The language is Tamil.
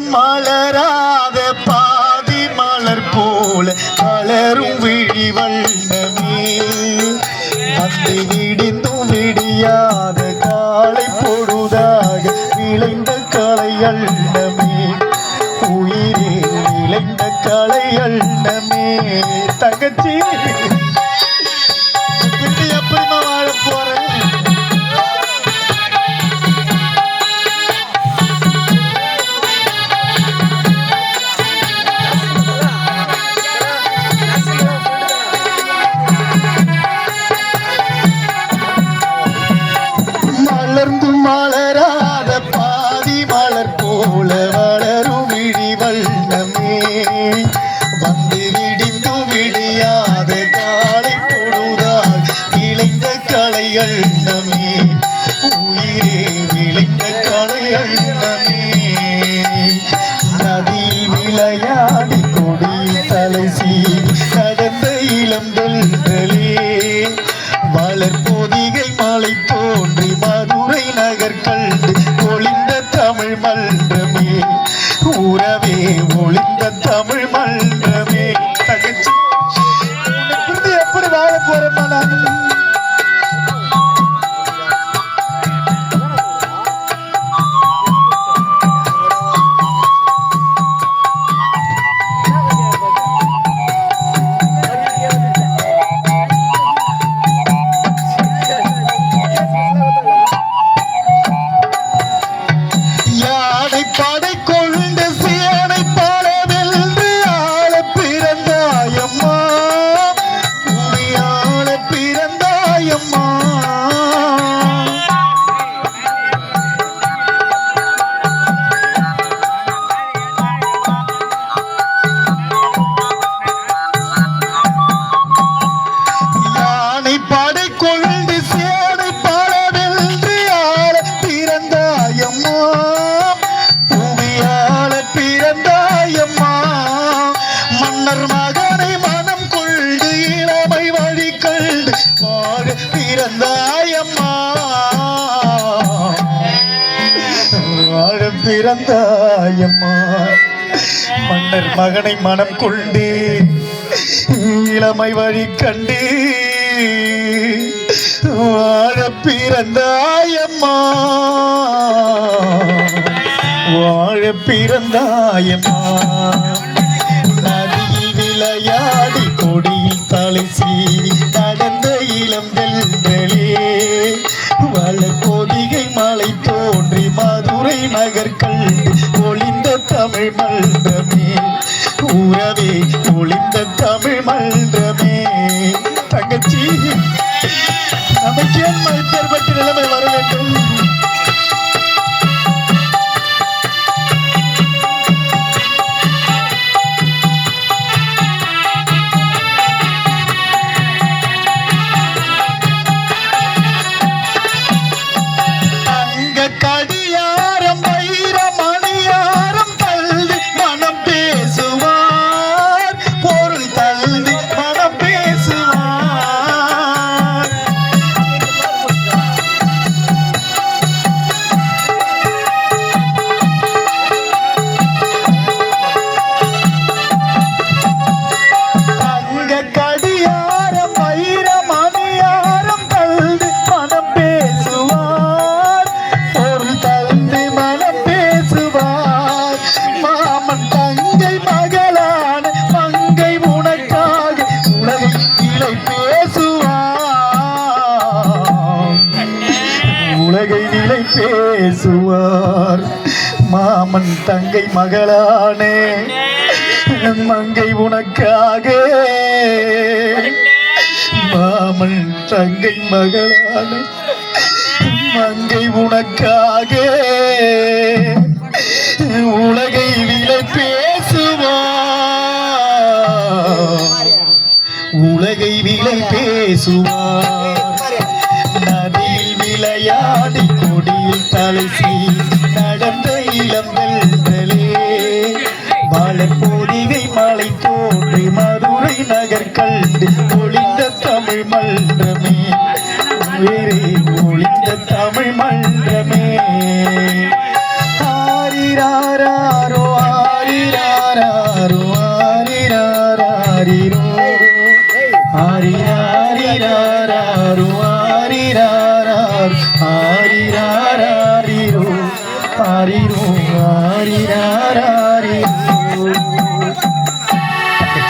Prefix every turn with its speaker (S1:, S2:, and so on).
S1: மலரும் மலராத பாதி மலர் போல மலரும் விழி வண்ணமே. வந்து விடிந்தும் விடியாத காலை பொழுதாக விளைந்த கலை அண்ணமே உயிரே விளைந்த கலை அண்ணமே தகச்சி மலர்ந்து மலரா எப்படி வாழ பிறந்தாயம்மா. மன்னர் மகனை மனம் கொண்டு இளமை வழி கண்டு. வாழ பிறந்தாயம்மா. வாழ பிறந்தாயம்மா. நதியில் விளையாடி கொடியில் தலை சீவி நடந்த இளம் வெள்ளே வள பொதிகை மலை தோன்றி மதுரை நகர் கண்டு ஒளிந்த தமிழ் மன்றமே. உறவே ஒளிந்த தமிழ் மன்றமே. தங்கச்சி நமக்கு ஏன் இப்பேற்பட்ட நிலைமை வர வேண்டும். உலகை நிலை பேசுவார் மாமன் தங்கை மகளானே மங்கை உனக்காக மாமன் தங்கை மகளானே மங்கை உனக்காக உலகை விலை பேசுவார் உலகை விலை பேசுவார் விளையாடி கொடியில் தலைசி நடந்த இளம்பெல்களே மலர்போதிகை மலை தோன்றி மதுரை நகர் கண்டு ஒளிந்த தமிழ் மன்றமே. வேறே ஒளிந்த தமிழ் மன்றமே. ஆரிராரோ ஆரிராரோ ஆரிராரோ ஆரிரோ ஆரிரோ ஆரிரோ